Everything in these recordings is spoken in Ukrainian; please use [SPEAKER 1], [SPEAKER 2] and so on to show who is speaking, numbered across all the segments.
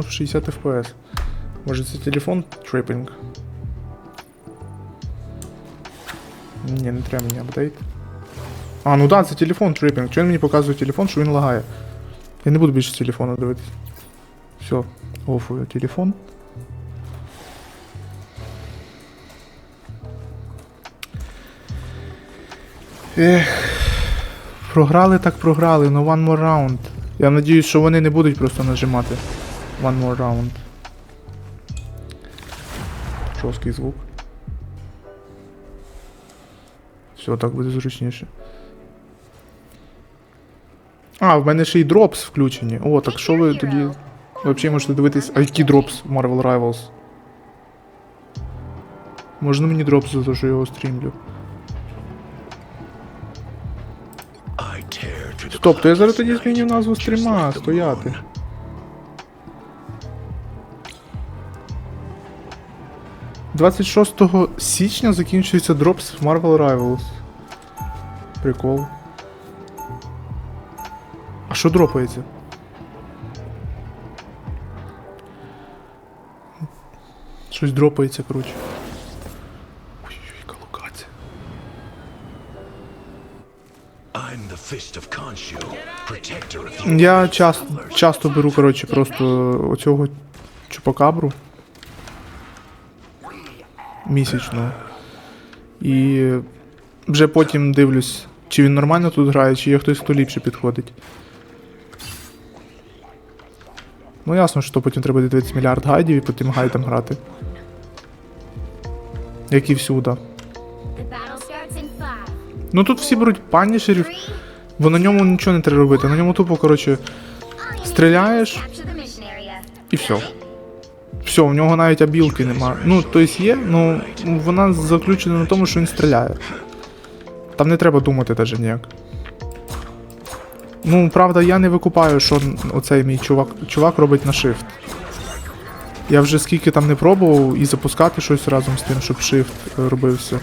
[SPEAKER 1] в 60 FPS. Може це телефон трипінг? Ні, не треба мені апдейт. А, ну да, це телефон трипінг. Чого він мені показує телефон, що він лагає? Я не буду більше телефону дивитись. Все, офую телефон. Ех. Програли так програли, ну one more round. Я надіюсь, що вони не будуть просто нажимати. One more round. Жорсткий звук. Все, так буде зручніше. А, в мене ще й дропс включені. О, так що ви тоді. Взагалі можете дивитись. А які дропс в Marvel Rivals? Можна мені дропс за те, що я його стрімлю? Стоп, то я зараз тоді зміню назву стріма, стояти. «26 січня закінчується дропс в Marvel Rivals. Прикол. А що дропається? Щось дропається, коротше. Ой-ой, яка локація.
[SPEAKER 2] I'm the fist of Khonshu, protector of the
[SPEAKER 1] Я часто, часто беру, коротше, просто оцього чупакабру. Місячно. І вже потім дивлюсь, чи він нормально тут грає, чи є хтось, хто ліпше підходить. Ну ясно, що потім треба дивитися мільярд гайдів і по тим гайдам грати. Як і всюди. Ну тут всі беруть панішерів, бо на ньому нічого не треба робити. На ньому тупо, коротше, стріляєш і все. Все, у нього навіть абілки нема. Ну, тобто є, ну вона заключена на тому, що він стріляє. Там не треба думати навіть ніяк. Ну, правда, я не викупаю, що оцей мій чувак, чувак робить на shift. Я вже скільки там не пробував і запускати щось разом з тим, щоб shift е, робився.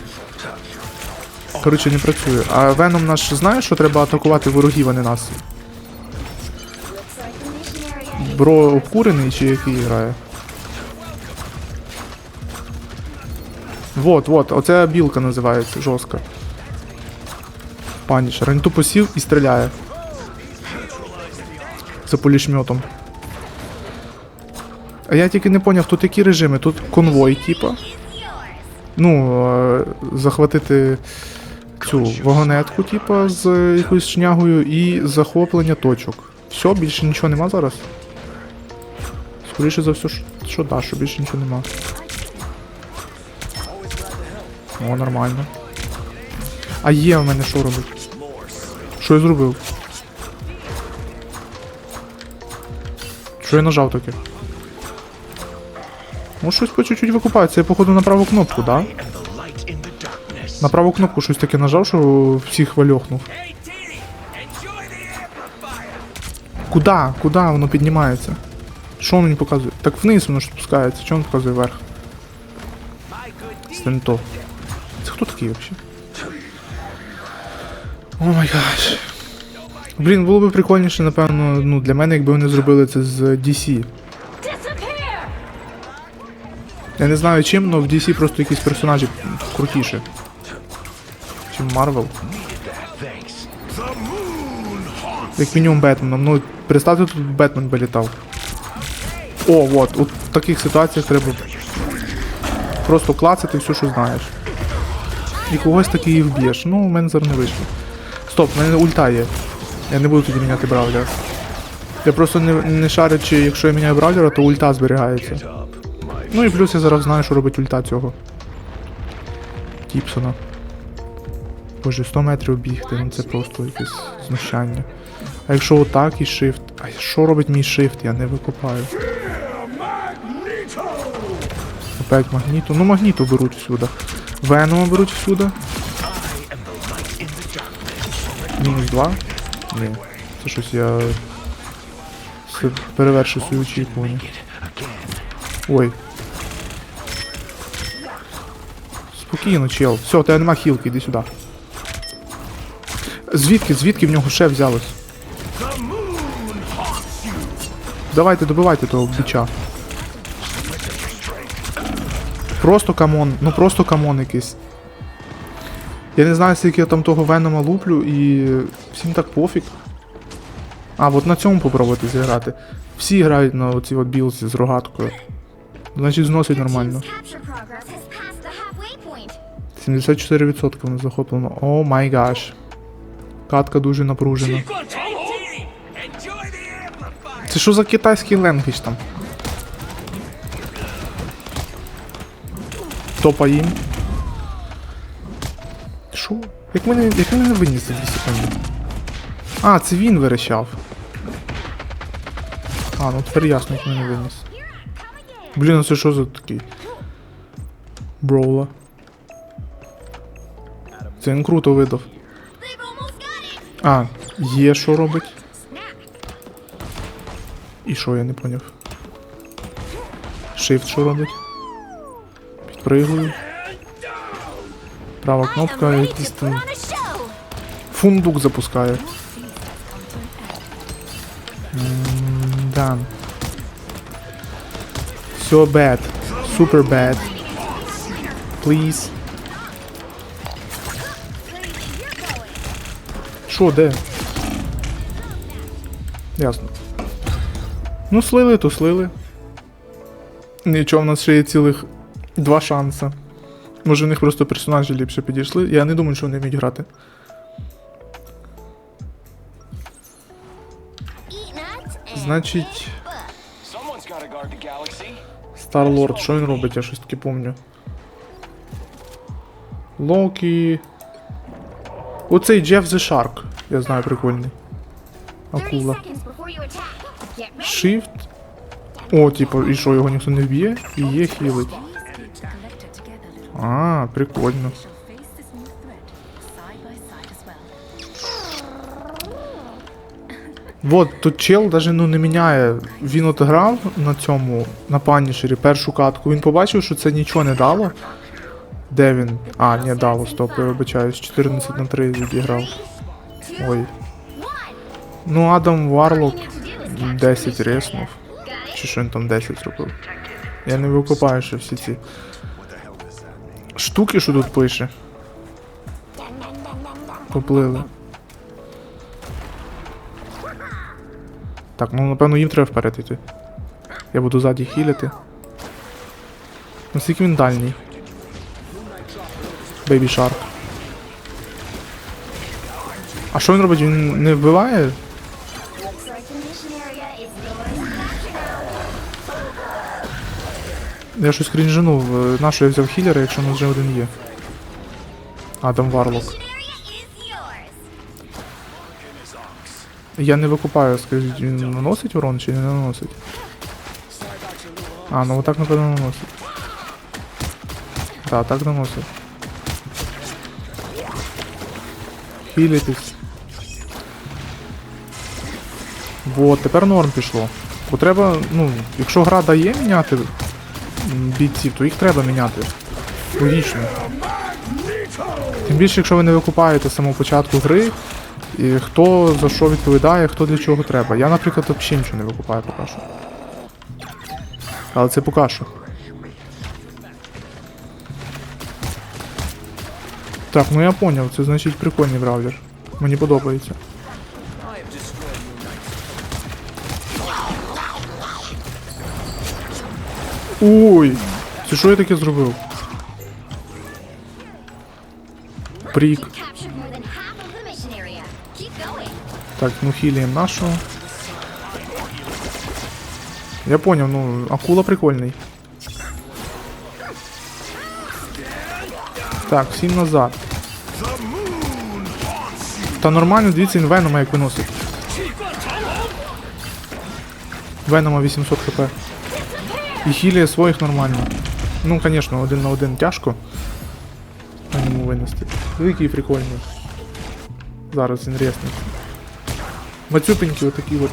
[SPEAKER 1] Коротше, не працює. А Веном наш знає, що треба атакувати ворогів, а не нас. Бро обкурений чи який грає? Вот, вот, оце білка називається, жорстка. Панішер. Він тупо сів і стріляє. За полішмьотом. А я тільки не поняв, тут які режими? Тут конвой, типа. Ну, е, захватити цю вагонетку, типа, з якоюсь шнягою і захоплення точок. Все, більше нічого нема зараз. Скоріше за все, що- да, що більше нічого нема. О, нормально. А є в мене що робить? Що я зробив? Що я нажав таке? Ну щось по чуть-чуть викупається. Я походу на праву кнопку, да? На праву кнопку щось таке нажав, що всіх вальохнув. Куда? Куда воно піднімається? Що воно не показує? Так вниз воно ж спускається, чого воно показує вверх? Це не то. Це хто такий взагалі? О май гаш. Блін, було б прикольніше, напевно, ну, для мене, якби вони зробили це з DC. Я не знаю чим, але в DC просто якісь персонажі крутіше. Чим Marvel. Як мінімум Бетменом. Ну, представте, тут Бетмен би літав. О, от, у таких ситуаціях треба просто клацати все, що знаєш. І когось таки і вб'єш. Ну, у мене зараз не вийшло. Стоп, у мене ульта є. Я не буду тоді міняти бравлера. Я просто не, не шарю, чи якщо я міняю бравлера, то ульта зберігається. Ну і плюс я зараз знаю, що робить ульта цього. Тіпсона. Боже, 100 метрів бігти, ну це просто якесь знущання. А якщо отак і shift. А що робить мій shift? Я не викупаю. Опять магніту. Ну магніту беруть всюди. Венома беруть всюди. Мінус 2? Ні. Це щось я. Це перевершив свої очікування. Ой. Спокійно, чел. Все, тебе нема хілки, іди сюди. Звідки, звідки в нього ще взялось? давайте, добивайте того бича. Просто камон, ну просто камон якийсь. Я не знаю, скільки я там того Венома луплю і всім так пофіг. А, от на цьому попробуйте зіграти. Всі грають на оці от білці з рогаткою. Значить зносить нормально.
[SPEAKER 3] team's capture progress has passed the halfway point.
[SPEAKER 1] 74% в них захоплено. О май гаш. Катка дуже напружена. Це що за китайський ленгвіч там? Топа їм. Що? Як мене, як мене не виніс за 2 секунди? А, це він верещав. А, ну тепер ясно, як мене виніс. Блін, ну це що за такий? Броула. Це він круто видав. А, є що робить? І що я не поняв? Shift що робить? Підпригую. Права кнопка, якийсь там фундук запускає. М, Да. Все bad. Super bad. Please. Що, де? Ясно. Ну, слили, то слили. Нічого, в нас ще є цілих два шанси. Може, в них просто персонажі ліпше підійшли. Я не думаю, що вони вміють грати. Значить. Старлорд, що він робить, я щось таки помню. Локі. Оцей Джеф the Shark. Я знаю, прикольний. Акула. Shift. О, типу, і що, його ніхто не вб'є? І є хілить.
[SPEAKER 4] As well.
[SPEAKER 1] Вот, тут чел даже ну, не міняє. Він от грав на цьому, на панішері, першу катку. Він побачив, що це нічого не дало. Де він? А, ні, дало, стоп, я вибачаюсь. 14 на 3 відіграв. Ой. Ну, Адам Варлок
[SPEAKER 3] All you need to do is capture
[SPEAKER 1] 10
[SPEAKER 3] the
[SPEAKER 1] реснув. Чи що він там 10 зробив? Я не викопаю ще всі ці штуки, що тут пише. Поплили. Так, ну напевно їм треба вперед йти. Я буду ззаді хіляти. Наскільки він дальній? Бейбі Шарк. А що він робить? Він не вбиває? Я щось крінжанув. Е, На що я взяв хілера, якщо у нас вже один є? Варлок.
[SPEAKER 3] Area is yours.
[SPEAKER 1] Я не викупаю, скажіть, він наносить урон чи не наносить? А, ну отак напевно наносить. Так, так наносить. Хілітись. Вот, тепер норм пішло. Бо треба, ну, якщо гра дає міняти бійців, то їх треба міняти. Логічно. Тим більше, якщо ви не викупаєте з самого початку гри, і хто за що відповідає, хто для чого треба. Я, наприклад, взагалі нічого не викупаю поки що. Але це поки що. Так, ну я поняв, це значить прикольний бравлер. Мені подобається. Ой! Це що я таке зробив? Прік. Так, ну хілієм нашого. Я понял, ну, акула прикольний. Так, всім назад. Та нормально, дивіться, він Венома як виносить. Венома 800 хп. І хіліє своїх нормально. Ну, звісно, один на один тяжко. На ньому винести. Великий і прикольний. Зараз резнить. Мацюпенькі отакі от.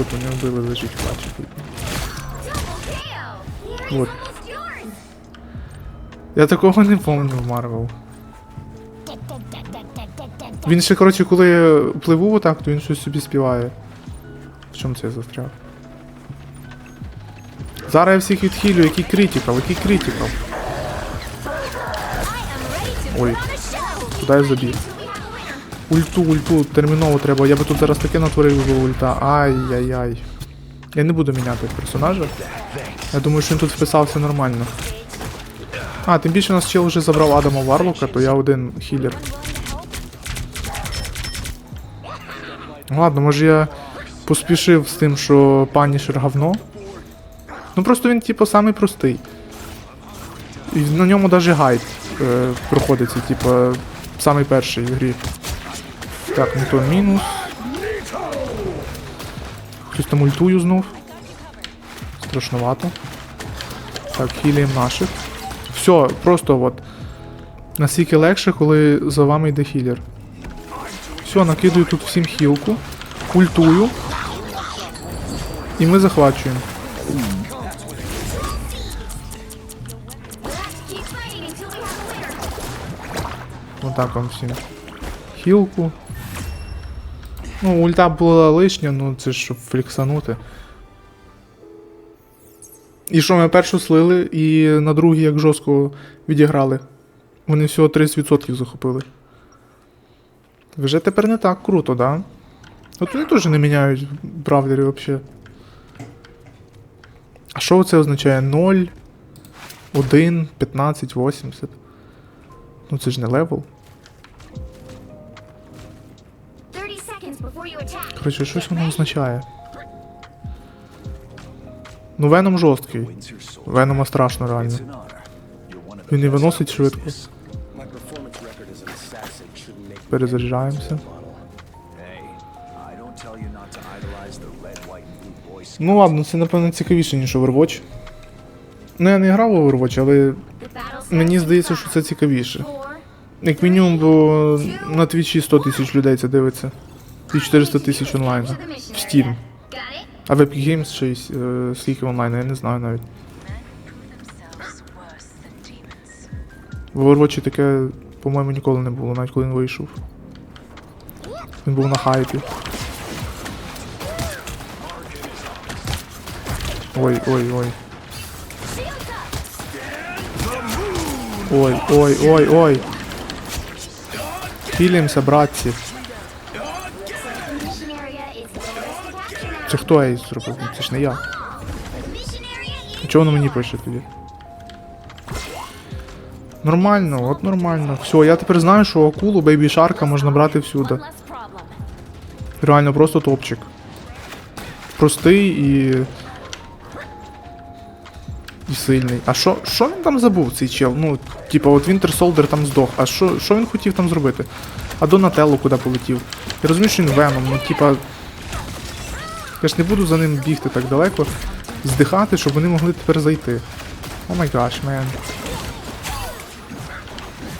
[SPEAKER 1] От вони вбили лежить.
[SPEAKER 3] Double.
[SPEAKER 1] Вот. Я такого не пам'ятаю в Марвел. Він ще, коротше, коли я пливу отак, то він щось собі співає. В чому це застряв? Зараз я всіх відхилю, який критикал, який критикал. Ой, куди я забіг? Ульту, ульту, терміново треба. Я би тут зараз таке натворив би ульта. Ай-яй-яй. Я не буду міняти персонажа. Я думаю, що він тут вписався нормально. А, тим більше нас чел вже забрав Адама Варлока, то я один хілер. Ладно, може я поспішив з тим, що панішер говно. Ну просто він, типу, самий простий. І на ньому навіть гайд е, проходиться, типу, самий перший в грі. Так, ну то мінус. Хтось там ультую знов. Страшновато. Так, хіліємо наших. Все, просто от. Наскільки легше, коли за вами йде хілер. Все, накидую тут всім хілку. Ультую. І ми захвачуємо. Отак вам всім. Хілку. Ну, ульта була лишня, ну це ж щоб фліксанути. І що, ми першу слили і на другій як жорстко відіграли. Вони всього 30% захопили. Вже тепер не так круто, да? От вони теж не міняють бравлері взагалі. А що це означає? 0, 1, 15, 80. Ну це ж не левел. Коротше, щось воно означає. Ну, Веном жорсткий. Венома страшно реально. Він не виносить швидко. Перезаряджаємося. Ну ладно, це напевно цікавіше, ніж Overwatch. Ну я не грав у Overwatch, але мені здається, що це цікавіше. Як мінімум, бо на твічі 100 тисяч людей це дивиться. І 400 тисяч онлайн. В Steam. А в Epic Games ще е, скільки онлайн, я не знаю навіть. В Overwatch таке, по-моєму, ніколи не було, навіть коли він вийшов. Він був на хайпі. Ой, ой, ой. Ой, ой, ой, ой. Хілімся, братці. Це хто я зробив? Ну, Це ж не я. Чого воно мені пише тоді? Нормально, от нормально. Все, я тепер знаю, що акулу Бейбі Шарка можна брати всюди. Реально просто топчик. Простий і. І сильний. А що що він там забув, цей чел? Ну, типа, от Winter Soldier там здох. А що що він хотів там зробити? А Донателло куди полетів? Я розумію, що він Веном, ну типа. Я ж не буду за ним бігти так далеко, здихати, щоб вони могли тепер зайти. О май гаш, мен.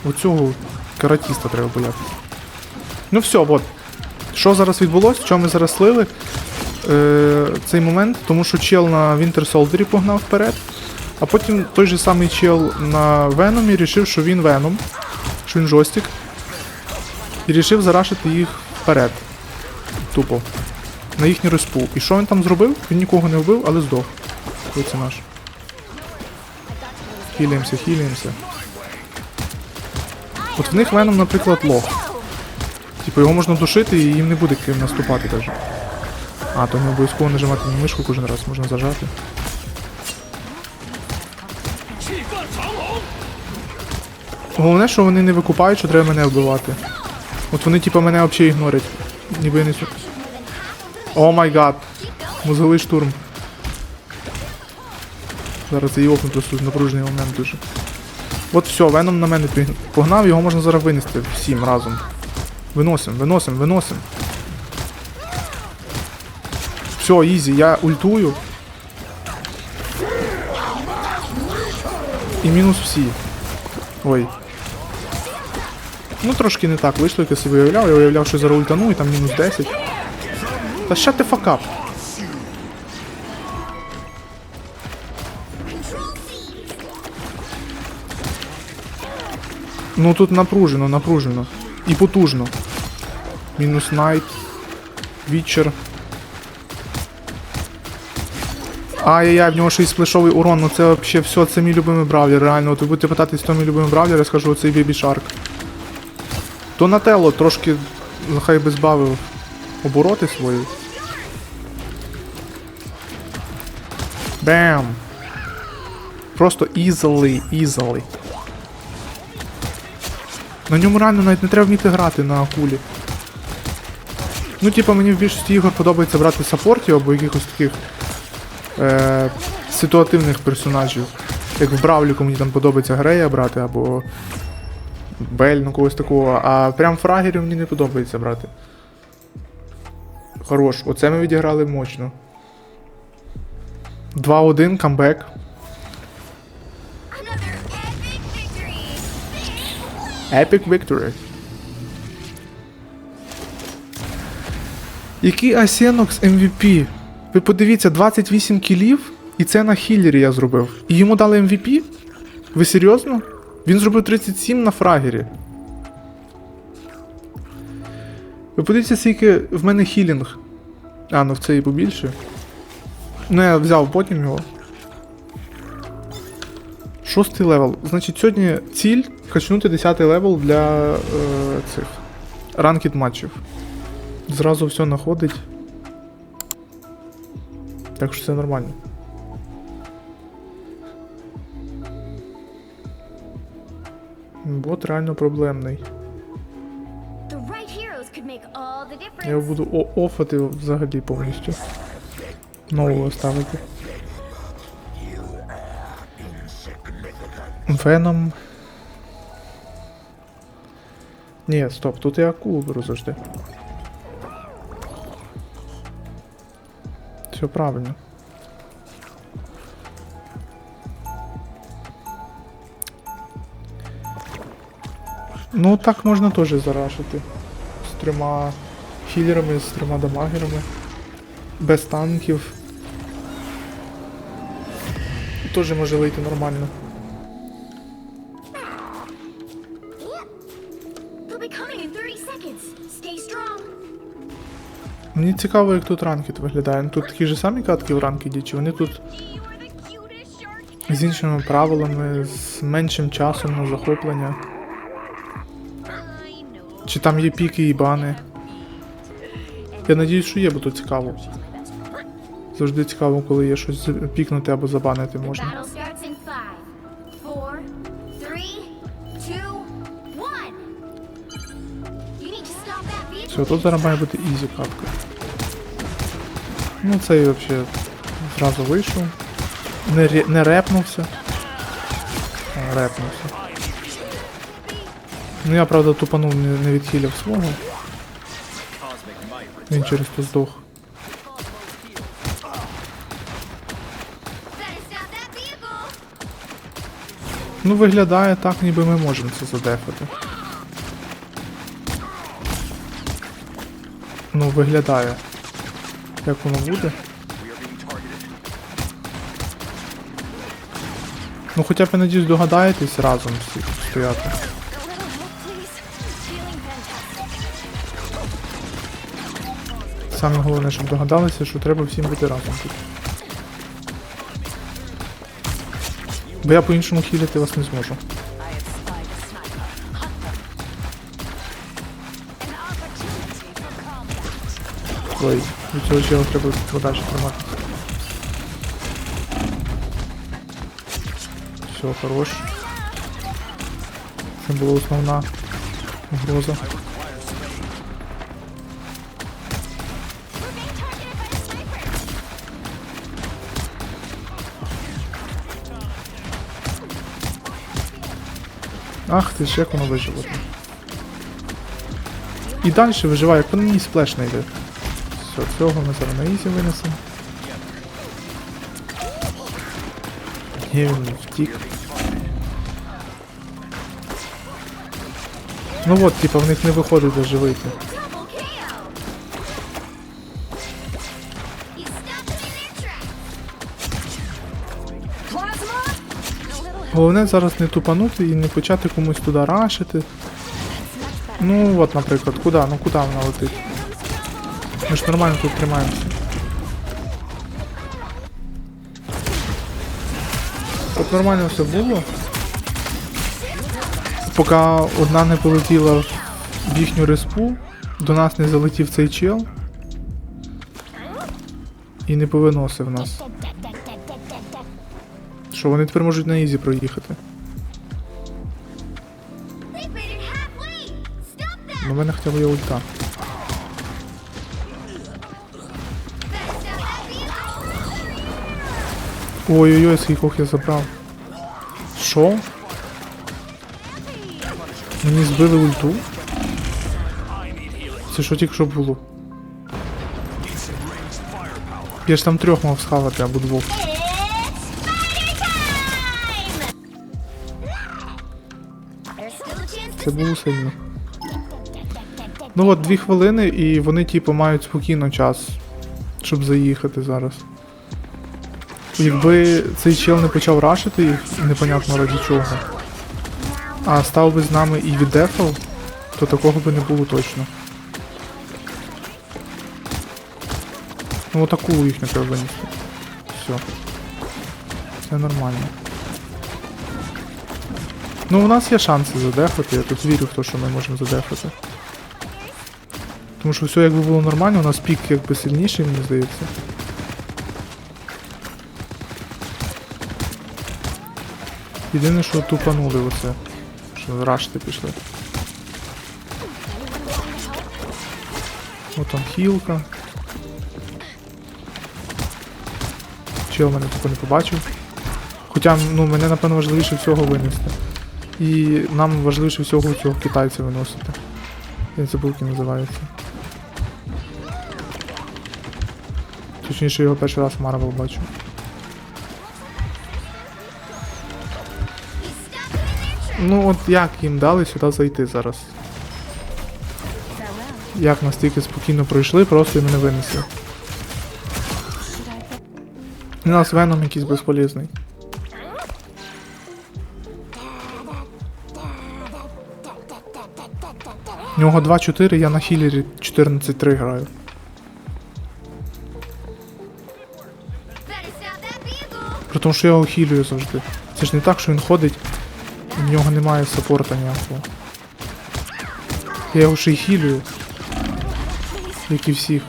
[SPEAKER 1] Оцього каратіста треба боятися. Ну все, от. Що зараз відбулося? Що ми зараз слили? Е, цей момент, тому що чел на Winter Soldier погнав вперед, а потім той же самий чел на Веномі рішив, що він Веном, що він жостик, і рішив зарашити їх вперед. Тупо. На їхню респу. І що він там зробив? Він нікого не вбив, але здох. Ось це наш. Хіліємося, хіліємося. От в них Веном, наприклад, лох. Типу його можна душити і їм не буде ким наступати навіть. А, то не обов'язково нажимати на мишку кожен раз, можна зажати. Головне, що вони не викупають, що треба мене вбивати. От вони типу мене взагалі ігнорять. Ніби я не О май гад. Мозговий штурм. Зараз я його просто напружений момент дуже. От все, Веном на мене погнав, його можна зараз винести всім разом. Виносим, виносим, виносим. Все, ізі, я ультую. І мінус всі. Ой. Ну трошки не так вийшло, як я собі виявляв. Я виявляв, що зараз ультану і там мінус 10. Та ще ти факап. Ну тут напружено, напружено. І потужно. Мінус найт. Вічер. Ай-яй-яй, в нього ще й сплешовий урон, ну це взагалі все, це мій любимий бравлер, реально. От ви будете питатись, хто мій любимий бравлер, я скажу оцей Бібі Шарк. Донателло трошки нехай би збавив обороти свої. Бем! Просто easily, easily. На ньому реально навіть не треба вміти грати на акулі. Ну, типа, мені в більшості ігор подобається брати саппортів або якихось таких е, ситуативних персонажів. Як в Бравліку мені там подобається Грея брати, або Бель, ну когось такого. А прям фрагерів мені не подобається брати. Хорош, оце ми відіграли мощно. 2-1, камбек.
[SPEAKER 3] Epic victory.
[SPEAKER 1] Який Асіноx MVP? Ви подивіться, 28 кілів, і це на хіллері я зробив. І йому дали MVP? Ви серйозно? Він зробив 37 на фрагері. Ви подивіться, скільки в мене хілінг. А, ну в це і побільше. Ну, я взяв потім його. Шостий левел. Значить, сьогодні ціль качнути 10 левел для е, цих ранкід матчів. Зразу все находить. Так що це нормально. Бот реально проблемний. Я його буду офати взагалі повністю. Нового ставити. Веном. Ні, стоп, тут я акулу беру завжди. Все правильно. Ну так можна теж зарашити. З трьома хілерами, з трьома дамагерами. Без танків. Теж може вийти нормально.
[SPEAKER 3] They'll be coming in 30 seconds. Stay strong.
[SPEAKER 1] Мені цікаво, як тут ранкет виглядає. Тут такі ж самі катки в ранкеді, чи вони тут з іншими правилами, з меншим часом на захоплення. Чи там є піки і бани. Я надіюсь, що є, бо тут цікаво. Завжди цікаво, коли є щось пікнути або забанити можна. Все, тут зараз має бути ізі катка. Ну цей взагалі зразу вийшов. Не, ре- не репнувся. А, репнувся. Ну я правда тупанув не, не відхилив свого. Він через то здох. Ну виглядає так, ніби ми можемо це задефати. Ну виглядає. Як воно буде? Ну хоча б я надіюсь догадаєтесь разом стояти. Саме головне, щоб догадалися, що треба всім бути разом тут. Бо я по-іншому хілити вас не зможу. Ой, від цього чого треба подальше тримати. Все, хорош. Це була основна угроза. Ах ти ж як воно вижило. І далі виживає, як по мені сплеш не йде. Все, цього ми зараз на ізі винесемо. Ні, він втік. Ну от, типа, в них не виходить даже. Головне зараз не тупанути і не почати комусь туди рашити. Ну от, наприклад, куди? Ну куди вона летить? Ми ж нормально тут тримаємося. От нормально все було. Поки одна не полетіла в їхню респу, до нас не залетів цей чел. І не повиносив нас. Що вони тепер можуть на ізі проїхати. На мене хоча б є ульта. Ой-ой-ой, скількох я забрав. Що? Мені збили ульту? Це що тільки що було? Я ж там трьох мав схавати або двох. Це було сильно. Ну от дві хвилини і вони типу мають спокійно час, щоб заїхати зараз. Якби цей чел не почав рашити їх, непонятно раді чого, а став би з нами і віддефав, то такого би не було точно. Ну отаку їх не треба винести. Все. Все нормально. Ну, у нас є шанси задефати, я тут вірю в те, що ми можемо задефати. Тому що все якби було нормально, у нас пік якби сильніший, мені здається. Єдине, що тупанули оце. Що рашти пішли. От там хілка. Чел мене тупо не побачив. Хоча, ну, мене напевно важливіше всього винести. І нам важливіше всього цього китайця виносити. Він забув, як називається. Точніше, його перший раз Марвел бачу. Ну от як їм дали сюди зайти зараз? Як настільки спокійно пройшли, просто і мене винесли. У нас веном якийсь безполезний. У нього 2-4, я на хілері 14-3 граю. При тому, що я його хілюю завжди. Це ж не так, що він ходить, і в нього немає саппорта ніякого. Я його ще й хілюю. Як і всіх.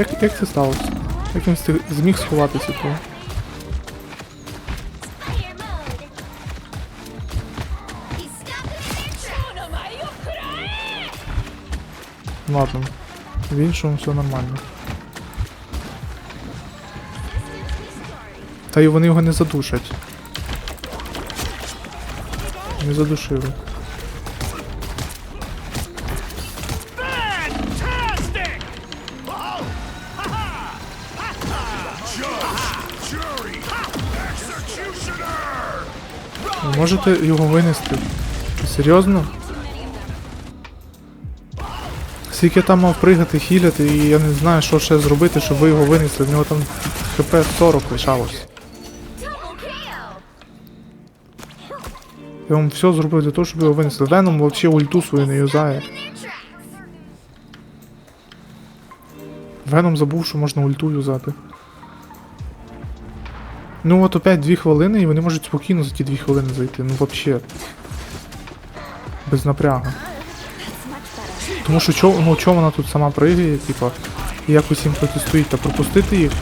[SPEAKER 1] Як, як це сталося? Як він зміг сховатися
[SPEAKER 3] tracks!
[SPEAKER 1] Ладно. В іншому все нормально. Та й вони його не задушать. Не задушили. Ви можете його винести? Серйозно? Скільки там мав пригати, хіляти, і я не знаю, що ще зробити, щоб ви його винесли. В нього там хп 40 лишалось. Я вам все зробив для того, щоб його винесли. Веном взагалі ульту свою не юзає. Веном забув, що можна ульту юзати. Ну от опять 2 хвилини, і вони можуть спокійно за ті 2 хвилини зайти. Ну вообще. Без напряга. Тому що чо, ну, чо вона тут сама пригає, типа, і якось їм протистоїть та пропустити їх.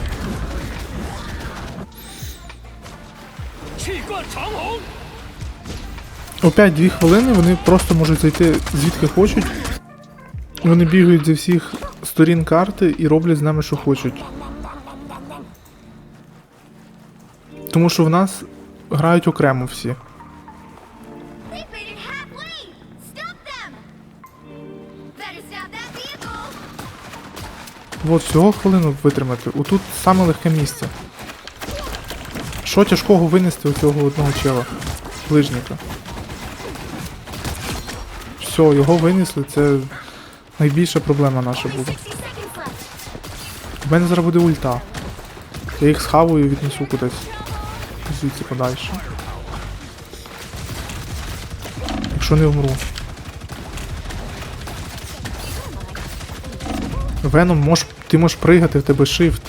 [SPEAKER 1] Опять 2 хвилини вони просто можуть зайти звідки хочуть. Вони бігають зі всіх сторін карти і роблять з нами, що хочуть. Тому що в нас грають окремо всі. От всього хвилину витримати. Отут саме легке місце. Що тяжкого винести у цього одного чела? Ближника. Все, його винесли, це найбільша проблема наша буде.
[SPEAKER 3] 60 seconds left!
[SPEAKER 1] У мене зараз буде ульта. Я їх схаваю і віднесу кудись. Звідси подальше. Якщо не вмру. Веном мож, ти можеш пригати, в тебе shift.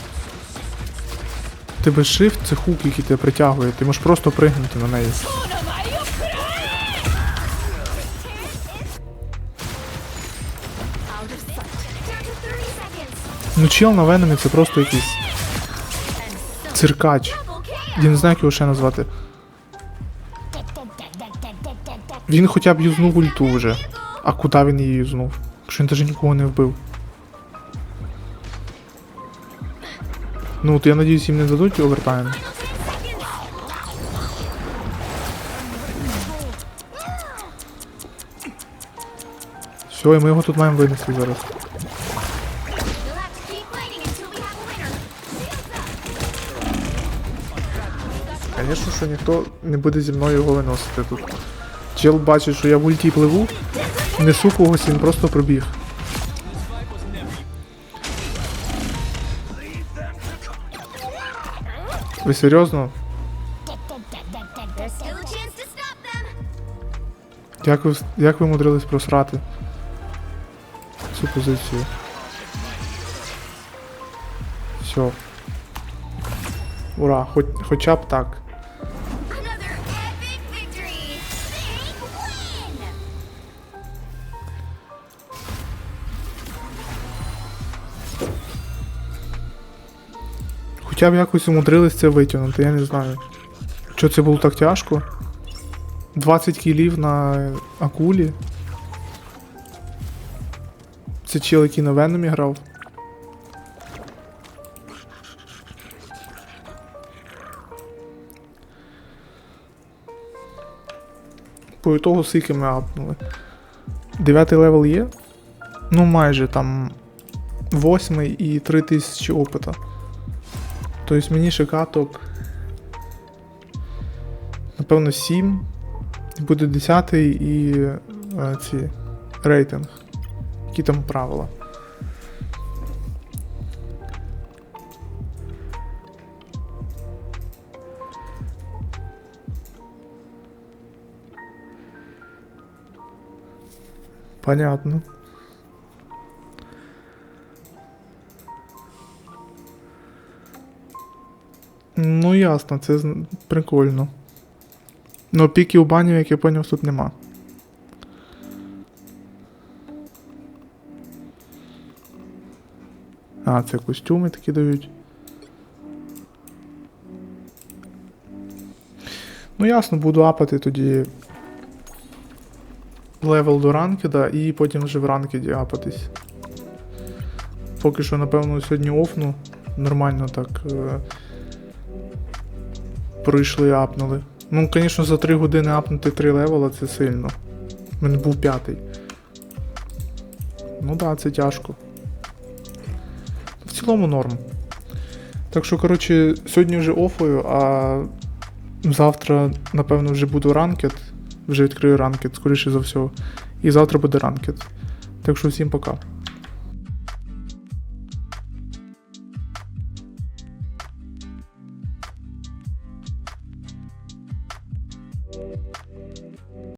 [SPEAKER 1] В тебе shift це хук, який тебе притягує. Ти можеш просто пригнути на неї.
[SPEAKER 4] Out of sight.
[SPEAKER 3] Down to 30 seconds.
[SPEAKER 1] Ну чел на веномі це просто якийсь циркач. Я не знаю, як його ще назвати. Він хоча б юзнув ульту вже. А куди він її юзнув? Якщо він навіть нікого не вбив. Ну, от я надіюсь, їм не дадуть овертайм. Все, і ми його тут маємо винести зараз. Що ніхто не буде зі мною його виносити тут. Чел бачить, що я в ульті пливу, несу когось, він просто пробіг. Ви серйозно? Як ви, як ви мудрились просрати цю позицію? Все. Ура, хоч, хоча б так. Хоча б якось умудрились це витягнути, я не знаю. Що це було так тяжко? 20 кілів на акулі. Це чел, який на Веномі грав. По ітогу скільки ми апнули. Дев'ятий левел є? Ну майже там восьмий і 3000 опита. Тобто мені ще каток. Напевно, 7. Буде 10 і е, ці рейтинг. Які там правила. Понятно. Ну ясно, це прикольно. Ну, піків банів, як я поняв, тут нема. А, це костюми такі дають. Ну, ясно, буду апати тоді левел до ранкеда і потім вже в ранкеді апатись. Поки що, напевно, сьогодні офну. Нормально так. Пройшли і апнули. Ну, звісно, за 3 години апнути 3 левела це сильно. У мене був п'ятий. Ну так, да, це тяжко. В цілому норм. Так що, коротше, сьогодні вже офою, а завтра, напевно, вже буду ранкет. Вже відкрию ранкет, скоріше за все. І завтра буде ранкет. Так що всім пока.